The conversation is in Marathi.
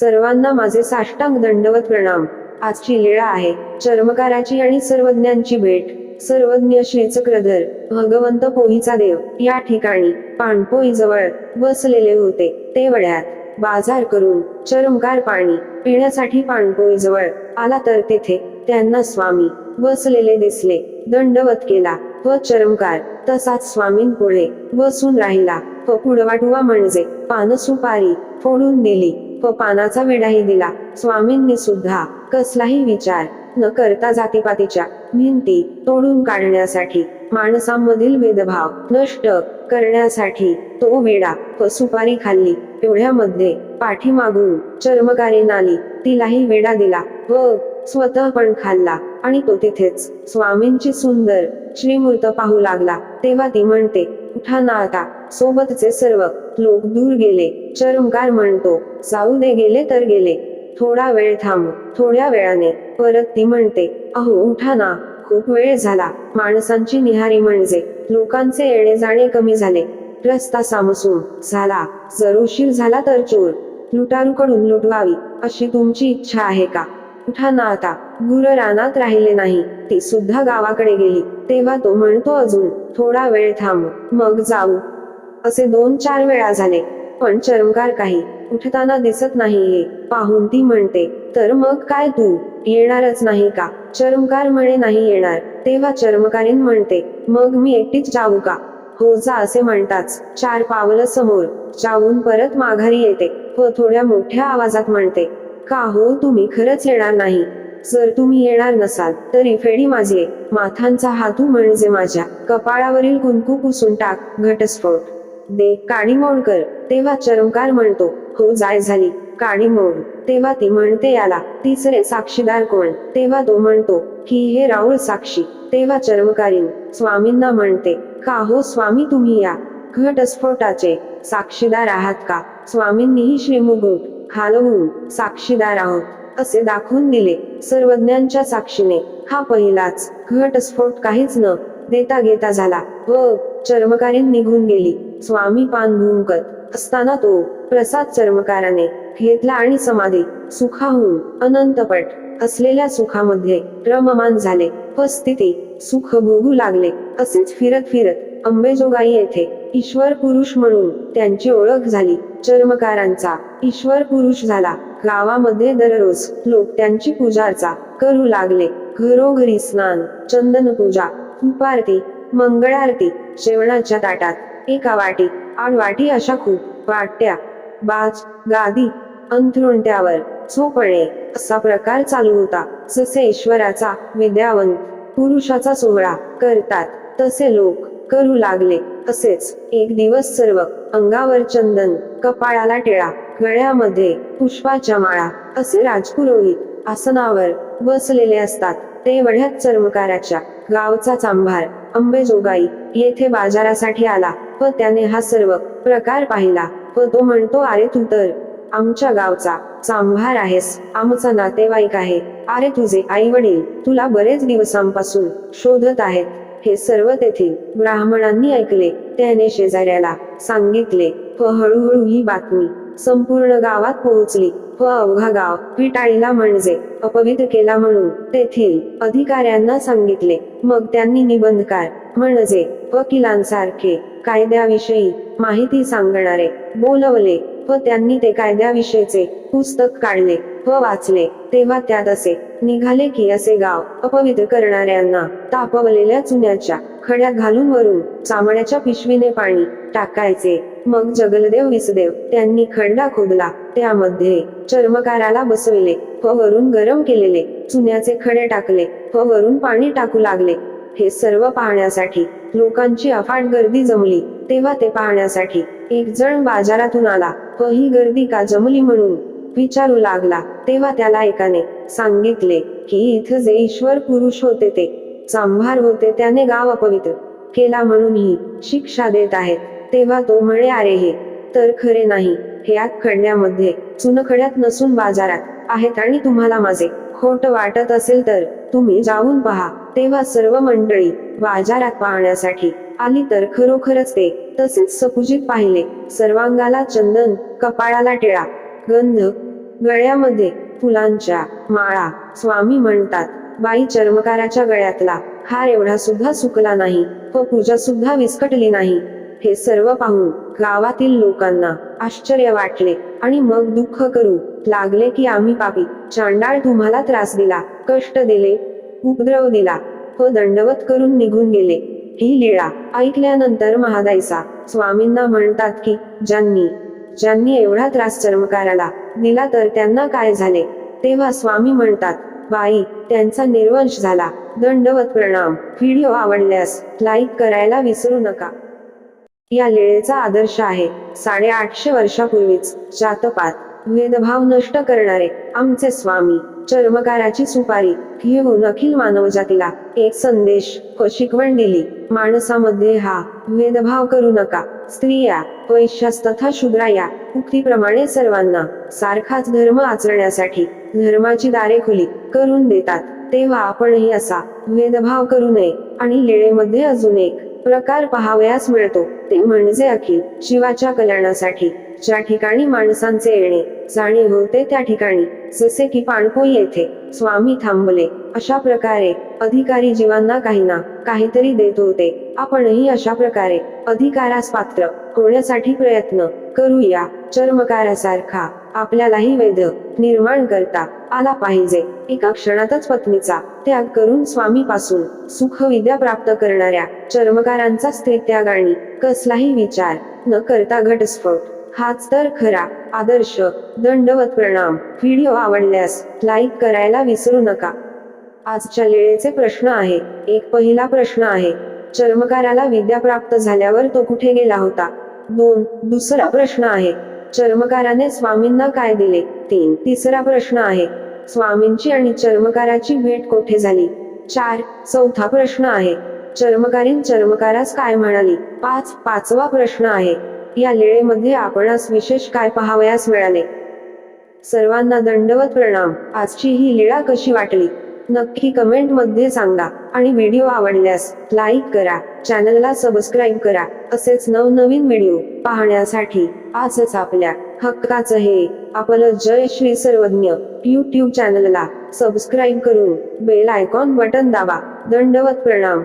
सर्वांना माझे साष्टांग दंडवत प्रणाम. आजची लीळा आहे. चर्मकाराची आणि सर्वज्ञांची भेट. सर्वज्ञ श्रीचक्रधर भगवंत पोहीचा देव. या ठिकाणी पाणपोई जवळ बसलेले होते. ते वड्यात बाजार करून चरमकार पाणी पिण्यासाठी पाणपोई जवळ आला तर तेथे त्यांना स्वामी बसलेले दिसले. दंडवत केला व चरमकार तसाच स्वामींपुढे बसून राहिला. व पुडवाटुवा म्हणजे पान सुपारी फोडून दिली. व पानाचा वेढाही दिला. स्वामींनी सुद्धा कसलाही विचार न करता जातीपातीच्या भिंती तोडून काढण्यासाठी माणसांमधील भेदभाव नष्ट करण्यासाठी तो वेडा व सुपारी खाल्ली. एवढ्यामध्ये पाठीमागून चर्मकारी नाली तिलाही वेडा दिला व स्वतः पण खाल्ला आणि तो तिथेच स्वामींची सुंदर श्रीमूर्त पाहू लागला. तेव्हा ती म्हणते उठा ना आता सोबतचे सर्व लोक दूर गेले. चरमकार म्हणतो जाऊ दे गेले तर गेले. थोडा वेळ थांब. थोड्या वेळाने. परत ती म्हणते अहो उठा ना. खूप वेळ झाला. माणसांची निहारी म्हणजे लोकांचे येणे जाणे कमी झाले. रस्ता सामसूम झाला. जर उशीर झाला तर चोर. लुटारूकडून लुटवावी. अशी तुमची इच्छा आहे का? उठा ना आता. गुर रानात राहिले नाही. ती सुद्धा गावाकडे गेली. तेव्हा तो म्हणतो अजून थोडा वेळ थांब. मग जाऊ. असे दोन चार वेळा झाले पण चरमकार काही उठताना दिसत नाहीये. पाहून ती म्हणते तर मग काय तू? येणारच नाही का? चरमकार म्हणे नाही येणार. तेव्हा चर्मकारीन म्हणते मग मी एकटीच जाऊ का? हो जा असे म्हणताच चार पावलं समोर जाऊन परत माघारी येते व थोड्या मोठ्या आवाजात म्हणते का हो तुम्ही खरंच येणार नाही? जर तुम्ही येणार नसाल तरी फेडी माझी माथांचा हातू म्हणजे माझ्या. कपाळावरील कुंकू पुसून टाक घटस्फोट. दे काणीमोड कर तेव्हा चरमकार म्हणतो हो जाय झाली. काणीमोड तेव्हा ती म्हणते याला तिसरे साक्षीदार कोण? तेव्हा तो म्हणतो की हे राहुल साक्षी. तेव्हा चरमकारीन स्वामींना म्हणते का हो स्वामी तुम्ही या? घटस्फोटाचे साक्षीदार आहात का? स्वामींनीही श्रीमुगुट हालवून साक्षीदार आहोत असे दाखवून दिले. सर्वज्ञांच्या साक्षीने हा पहिलाच घटस्फोट काहीच न देता घेता झाला. व चर्मकारीन निघून गेली. स्वामी पान भूमकत असताना तो प्रसाद चर्मकाराने घेतला आणि समाधी सुखाहून अनंतपट असलेल्या सुखामध्ये रममान झाले. व स्थिती सुख भोगू लागले. असेच फिरत फिरत अंबेजोगाई येथे ईश्वर पुरुष म्हणून त्यांची ओळख झाली. चर्मकारांचा ईश्वर पुरुष झाला. गावामध्ये दररोज लोक त्यांची पूजार्चा करू लागले. घरोघरी स्नान चंदन पूजा धूपारती मंगळारती जेवणाच्या ताटात एका वाटी आड वाटी अशा खूप वाट्या बाज गादी अंथरुणत्यावर झोपणे असा प्रकार चालू होता. जसे ईश्वराचा विद्यावंत पुरुषाचा सोहळा करतात तसे लोक करू लागले. तसेच एक दिवस सर्व अंगावर चंदन कपाळाला टिळा गळ्यामध्ये पुष्पाच्या माळा असे राजपुरोहित आसनावर बसलेले असतात. ते वढ्यात चर्मकाराच्या गावचा चांभार अंबेजोगाई येथे बाजारासाठी आला व त्याने हा सर्व प्रकार पाहिला व तो म्हणतो अरे तू तर आमच्या गावचा चांभार आहेस आमचा नातेवाईक आहे. अरे तुझे आई वडील तुला बरेच दिवसांपासून शोधत आहेत. हे सर्व तेथील ब्राह्मणांनी ऐकले. त्याने शेजाऱ्याला सांगितले व हळूहळू ही बातमी संपूर्ण गावात पोहोचली. व अवघा गाव. विटाळीला म्हणजे अपवित्र केला म्हणून तेथील अधिकाऱ्यांना सांगितले. मग त्यांनी निबंधकार म्हणजे वकिलांसारखे कायद्याविषयी माहिती सांगणारे बोलवले व त्यांनी ते कायद्याविषयीचे पुस्तक काढले व वाचले. तेव्हा त्यात असे निघाले की असे गाव अपवित्र करणाऱ्यांना तापवलेल्या चुन्याच्या खड्या घालून वरून चामड्याच्या पिशवीने पाणी टाकायचे मग जगलदेव विसदेव त्यांनी खड्डा खोदला. त्यामध्ये चर्मकाराला बसविले. फवरून वरून गरम केलेले. चुन्याचे खडे टाकले. फवरून वरून पाणी टाकू लागले. हे सर्व पाहण्यासाठी लोकांची अफाट गर्दी जमली. तेव्हा ते पाहण्यासाठी एक जण बाजारातून आला. व ही गर्दी का जमली म्हणून? विचारू लागला. तेव्हा त्याला एकाने सांगितले की इथं जे ईश्वर पुरुष होते ते चांभार होते त्याने गाव अपवित्र केला म्हणून ही शिक्षा देत आहेत. तेव्हा तो म्हणे अरे हे तर खरे नाही. हे आत खडण्यामध्ये चुनखड्यात नसून बाजारात आहेत आणि तुम्हाला माझे खोट वाटत असेल तर तुम्ही जाऊन पहा. तेव्हा सर्व मंडळी बाजारात पाहण्यासाठी आली तर खरोखरच ते तसेच सपूजित पाहिले. सर्वांगाला चंदन कपाळाला टिळा गंध गळ्यामध्ये फुलांच्या माळा स्वामी म्हणतात. बाई चर्मकाराच्या गळ्यातला हार एवढा सुद्धा सुकला नाही. व पूजा सुद्धा विस्कटली नाही. हे सर्व पाहून गावातील लोकांना आश्चर्य वाटले. आणि मग दुःख करू लागले की आम्ही पापी. चांडाळ तुम्हाला त्रास दिला कष्ट दिले उपद्रव दिला व दंडवत करून निघून गेले. ही लीळा ऐकल्यानंतर महादाईसा स्वामींना म्हणतात की ज्यांनी ज्यांनी एवढा त्रास चर्मकाराला दिला तर त्यांना काय झाले? तेव्हा स्वामी म्हणतात बाई त्यांचा निर्वंश झाला. दंडवत प्रणाम. व्हिडिओ आवडल्यास लाईक करायला विसरू नका. या लेळेचा आदर्श आहे. साडेआठशे वर्षापूर्वीच जातपात भेदभाव नष्ट करणारे आमचे स्वामी चर्मकाराची सुपारी घेऊन अखिल मानवजातीला एक संदेश व शिकवण दिली. माणसामध्ये हा भेदभाव करू नका. स्त्रिया वैश्यास तथा शूद्रा या उक्तीप्रमाणे सर्वांना सारखाच धर्म आचरण्यासाठी धर्माची दारे खुली करून देतात. तेव्हा आपणही असा भेदभाव करू नये. आणि लेळेमध्ये अजून एक प्रकार पहावयास मिळतो. ते म्हणजे अखिल शिवाच्या कल्याणासाठी. ज्या ठिकाणी माणसांचे येणे जाणे होते त्या ठिकाणी. जसे की पाणपोई येथे. स्वामी थांबले. अशा प्रकारे अधिकारी जीवांना काही ना काहीतरी देत होते. आपणही अशा प्रकारे अधिकारास पात्र होण्यासाठी प्रयत्न करूया. चर्मकारासारखा आपल्यालाही वेद निर्माण करता. आला पाहिजे. एका क्षणातच पत्नीचा त्याग करून स्वामी पासून सुख विद्या प्राप्त करणाऱ्या चर्मकारांचा स्त्रीत्याग आणि कसलाही विचार न करता घटस्फोट. हाच तर खरा आदर्श दंडवत प्रणाम. व्हिडिओ आवडल्यास लाईक करायला विसरू नका. आजच्या लेळेचे प्रश्न आहे. एक पहिला प्रश्न आहे. चर्मकाराला विद्या प्राप्त झाल्यावर तो कुठे गेला होता? दोन. दुसरा प्रश्न आहे. चर्मकाराने स्वामींना काय दिले? तीन. तिसरा प्रश्न आहे. स्वामींची आणि चर्मकाराची भेट कोठे झाली? चार. चौथा प्रश्न आहे. चर्मकारीन चर्मकारास काय म्हणाली? पाच. पाचवा प्रश्न आहे. या लीळेमध्ये आपणास विशेष काय पाहावयास मिळाले? सर्वांना दंडवत प्रणाम. आजची ही लीळा कशी वाटली? नक्की कमेंटमध्ये सांगा आणि व्हिडिओ आवडल्यास लाईक करा. चॅनलला सबस्क्राईब करा. असेच नवनवीन व्हिडिओ पाहण्यासाठी आजच आपल्या हक्काचं हे आपलं जय श्री सर्वज्ञ यूट्यूब चॅनलला सबस्क्राईब करून बेल आयकॉन बटन दाबा. दंडवत प्रणाम.